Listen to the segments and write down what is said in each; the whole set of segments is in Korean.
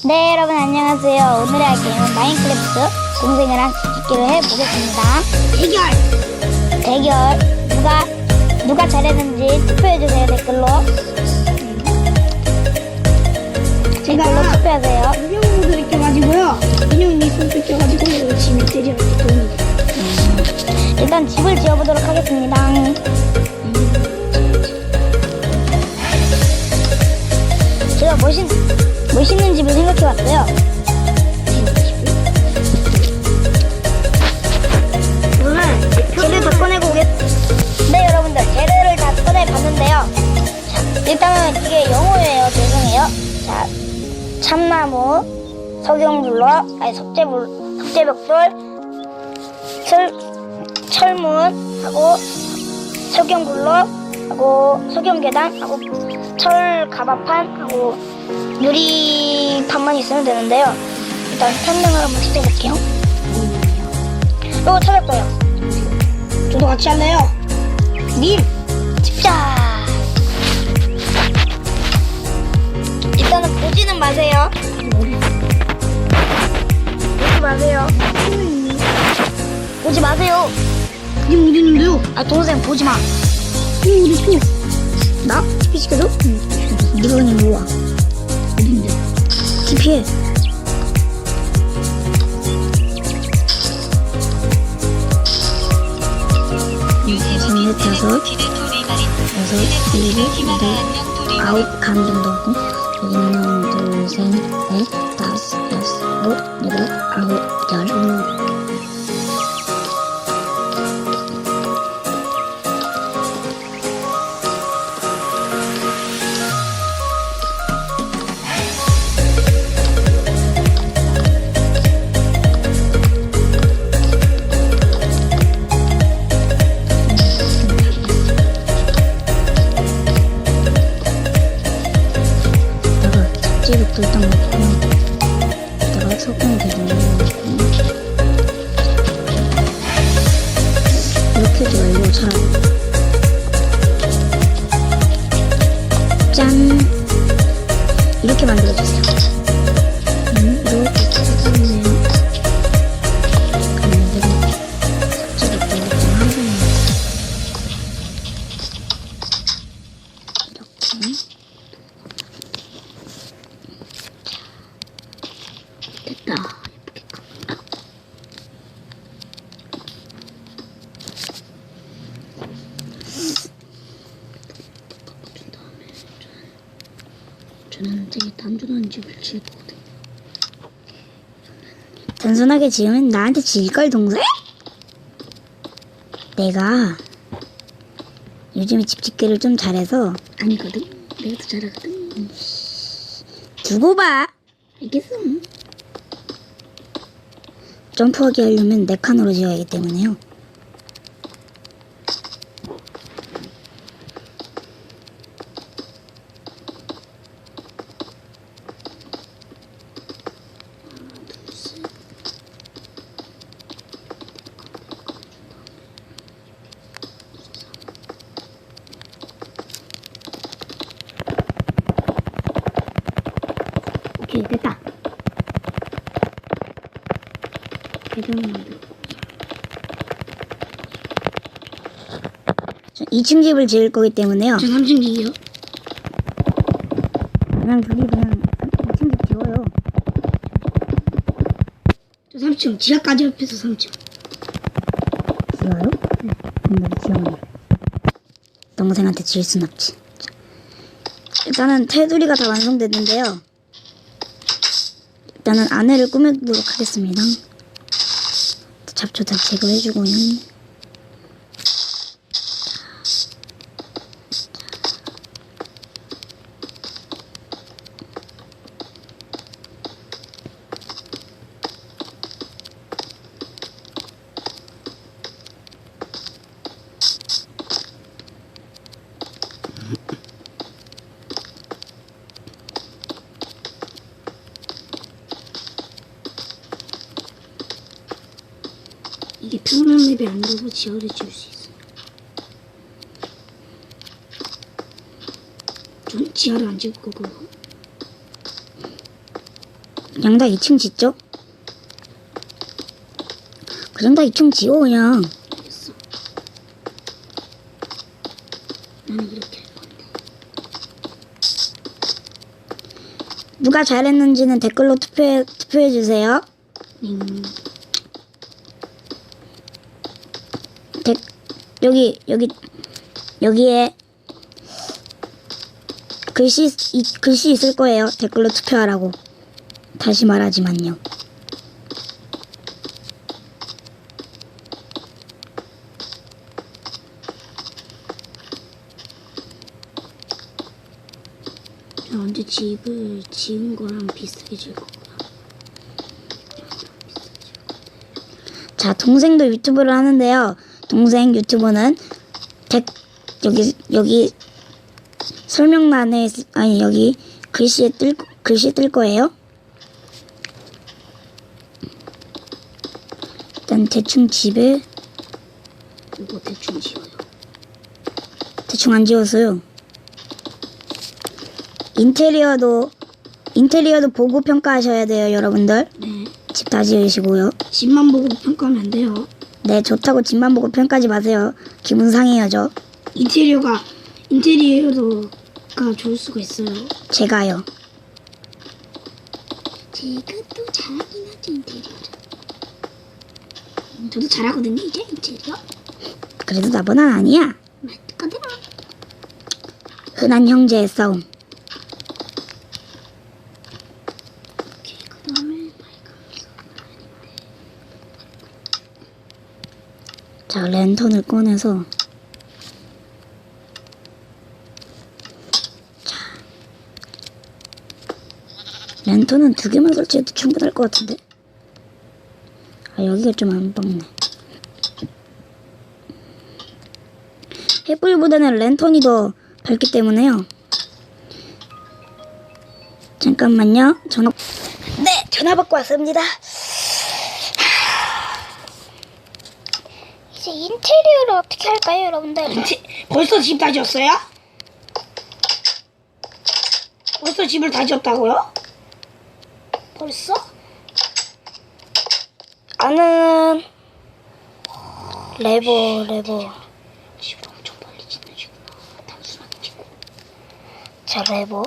네 여러분 안녕하세요 오늘의 할 게임은 마인크래프트 동생이랑 집짓기를 해보겠습니다 대결! 대결 누가 누가 잘했는지 투표해주세요 댓글로 댓글로 투표하세요 인형 모드 느껴가지고요. 인형이 손 뺏겨가지고 이거 지면 대결 도움이 돼요. 일단 집을 지어보도록 하겠습니다 제가 멋있, 멋있는 집을 생각해봤어요. 오늘 재를 다 꺼내고 오겠... 네 여러분들. 재료를 다 꺼내봤는데요. 자 일단은 이게 영어예요. 죄송해요. 자 참나무 석영블럭 아니 석재불 석재벽돌 철 철문하고 석영블럭 하고 석영계단 하고 철 가마판 하고 유리판만 있으면 되는데요. 일단 설명을 한번 찾아볼게요. 이거 찾았어요. 저도 같이 할래요. 님! 자 일단은 보지는 마세요. 보지 마세요. 보지 마세요. 님 어디 있는데요? 아 동생 보지 마 있어? 나? TP 시켜줘? 네가 그냥 와 어딘데? TP해 여섯, 넷, 다섯, 여섯, 일곱, 여덟, 아홉 간 정도 하고 하나, 둘, 셋, 넷, 다섯, 여섯, 일곱, 아홉, 열 저는 되게 단순한 집을 지을 거거든요. 단순하게 지으면 나한테 질걸 동생? 내가 요즘에 집 짓기를 좀 잘해서 아니거든? 내가 더 잘하거든? 두고 봐. 알겠어. 점프하게 하려면 네 칸으로 지어야 하기 때문에요. 오케이, 됐다. 저 2층 집을 지을 거기 때문에요. 저 3층이요. 그냥 둘이 그냥 2층 집 지어요. 저 3층. 지하까지 합해서 3층. 지어요? 응. 지어놓 동생한테 지을 순 없지. 자, 일단은 테두리가 다 완성됐는데요. 일단은 안에를 꾸며보도록 하겠습니다. 잡초 다 제거해주고요. 평면 맵이 아니라서 지하를 지을 수 있어요. 전 지하를 안 지을 거고 그냥 다 2층 짓죠? 그냥 다 2층 지어 그냥 알겠어. 나는 이렇게 할 건데. 누가 잘했는지는 댓글로 투표해, 투표해주세요 음, 댓, 여기 여기 여기에 글씨 이, 글씨 있을 거예요 댓글로 투표하라고 다시 말하지만요 저 언제 집을 지은 거랑 비슷하게 지을 거구나. 자, 동생도 유튜브를 하는데요. 동생 유튜브는 댓 여기 여기 설명란에 있- 아니 여기 글씨에 뜰 글씨 뜰 거예요. 일단 대충 집에 이거 대충 지어요. 대충 안 지웠어요. 인테리어도 인테리어도 보고 평가하셔야 돼요, 여러분들. 네. 집 다 지으시고요. 집만 보고 평가하면 안 돼요. 네, 좋다고 집만 보고 평가하지 마세요. 기분 상해요, 저. 인테리어가 인테리어도가 좋을 수가 있어요. 제가요. 제가 또 잘하긴 하죠 인테리어를. 음, 저도 잘하거든요 이제 인테리어. 그래도 나보단 아니야. 맞거든요. 흔한 형제의 싸움. 오케이 그 다음에 밝으면서 자, 랜턴을 꺼내서. 자. 랜턴은 두 개만 설치해도 충분할 것 같은데. 아, 여기가 좀안 빡네. 햇불보다는 랜턴이 더 밝기 때문에요. 잠깐만요. 전화. 네, 전화 받고 왔습니다. 이제 인테리어를 어떻게 할까요, 여러분들? 인테 벌써 집 다 지었어요? 벌써 집을 다 지었다고요? 벌써? 나는 레버 레버 집을 엄청 빨리 짓는시구나. 단순하게 짓고. 자 레버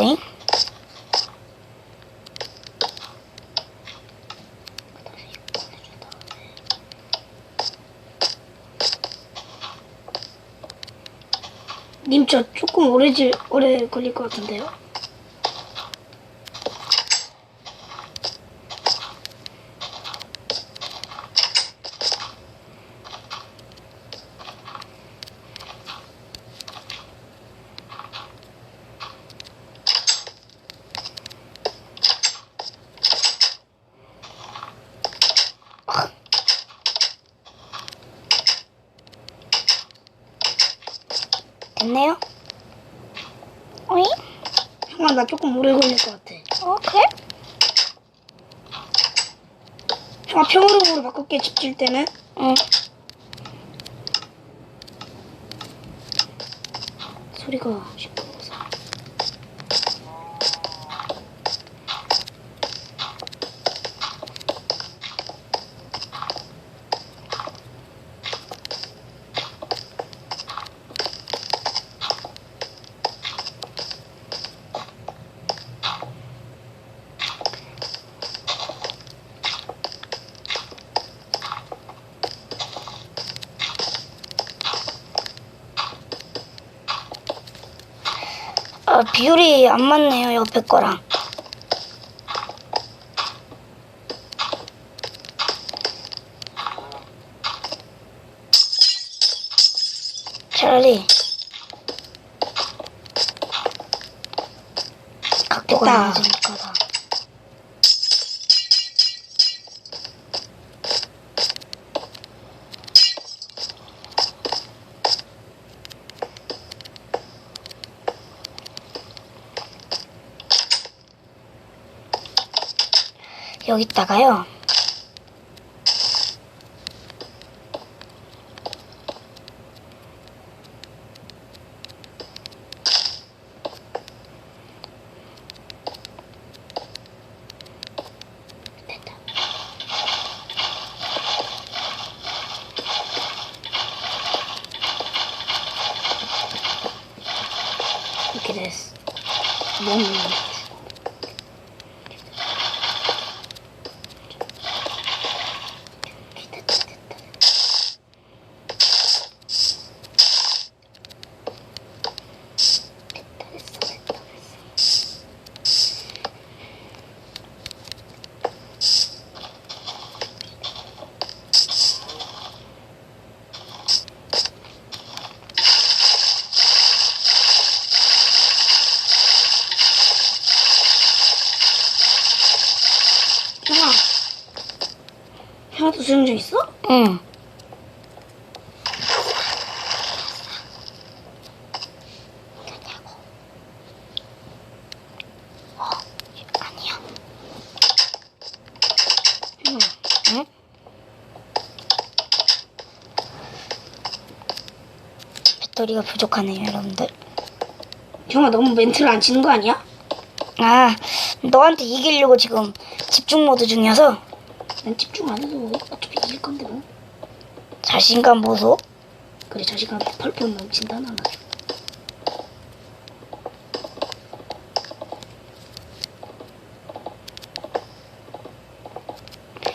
오잉? 님저 조금 오래 지 오래 걸릴 것 같은데요? 오잉? 형아 나 조금 오래 걸릴 것 같아. 어 그래? 형아 평으로 바꿀게 집 질 때는. 응 소리가 아, 비율이 안 맞네요 옆에 거랑. 차라리 각도가 맞으 여기다가요. 이렇게 됐어. 너무. 배터리가 부족하네요, 여러분들. 형아 너무 멘트를 안 치는 거 아니야? 아, 너한테 이기려고 지금 집중 모드 중이어서 난 집중 안 해도 어차피 이길 건데 뭐. 자신감 보소. 그래 자신감 펄펄 넘친다 나는.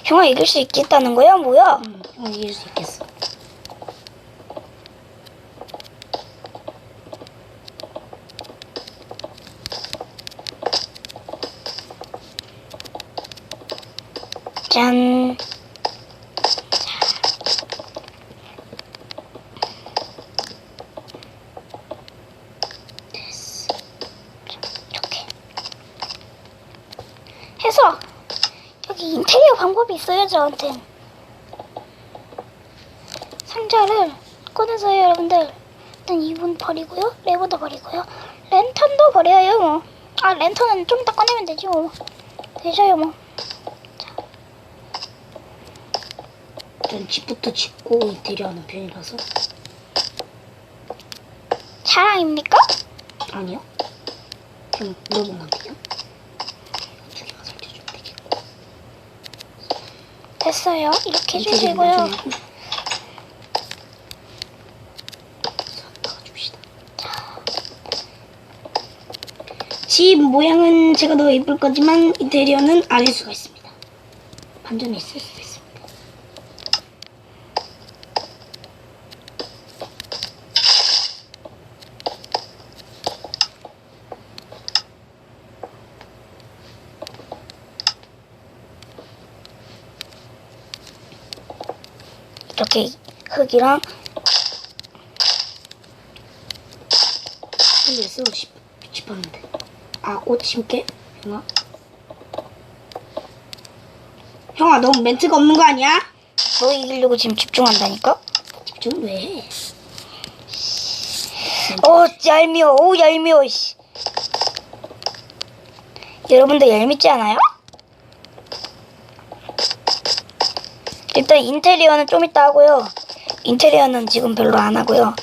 형아 이길 수 있겠다는 거야? 뭐야? 응, 형 이길 수 있겠어. 짠. 됐어. 이렇게 해서 여기 인테리어 방법이 있어요 저한텐 상자를 꺼내서요 여러분들. 일단 이분 버리고요 레버도 버리고요. 랜턴도 버려요 뭐 아 랜턴은 좀 이따 꺼내면 되지 뭐. 되셔요 뭐. 전 집부터 짓고 인테리어하는 편이라서. 자랑입니까? 아니요. 그냥 물어본 건데요. 두 개만 설치해주면 되겠고. 됐어요 이렇게 해주시고요. 집 모양은 제가 더 예쁠 거지만 인테리어는 아닐 수가 있습니다. 반전이 있을 수도 있습니다. 이렇게 흙이랑 이게 왜 쓰고 싶, 싶었는데. 아, 꽃 심게? 형아? 형아, 너무 멘트가 없는 거 아니야? 너 이기려고 지금 집중한다니까? 집중 왜 해? 어 얄미워 오 얄미워 씨. 여러분들 얄밉지 않아요? 일단 인테리어는 좀 이따 하고요. 인테리어는 지금 별로 안 하고요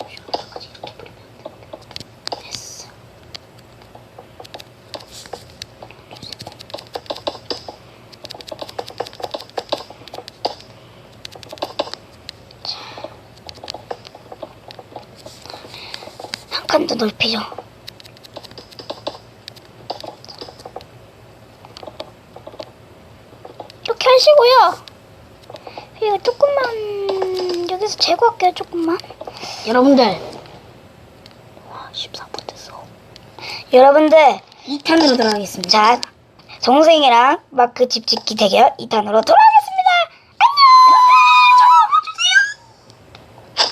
여기까지 이렇게 뿌리면 돼. 됐어. 한칸더 넓히죠. 이렇게 하시고요. 이거 조금만 여기서 제거할게요 조금만. 여러분들, 와 14분 됐어. 여러분들. 2탄으로 들어가겠습니다. 자 동생이랑 마크 집 짓기 대결 2탄으로 돌아가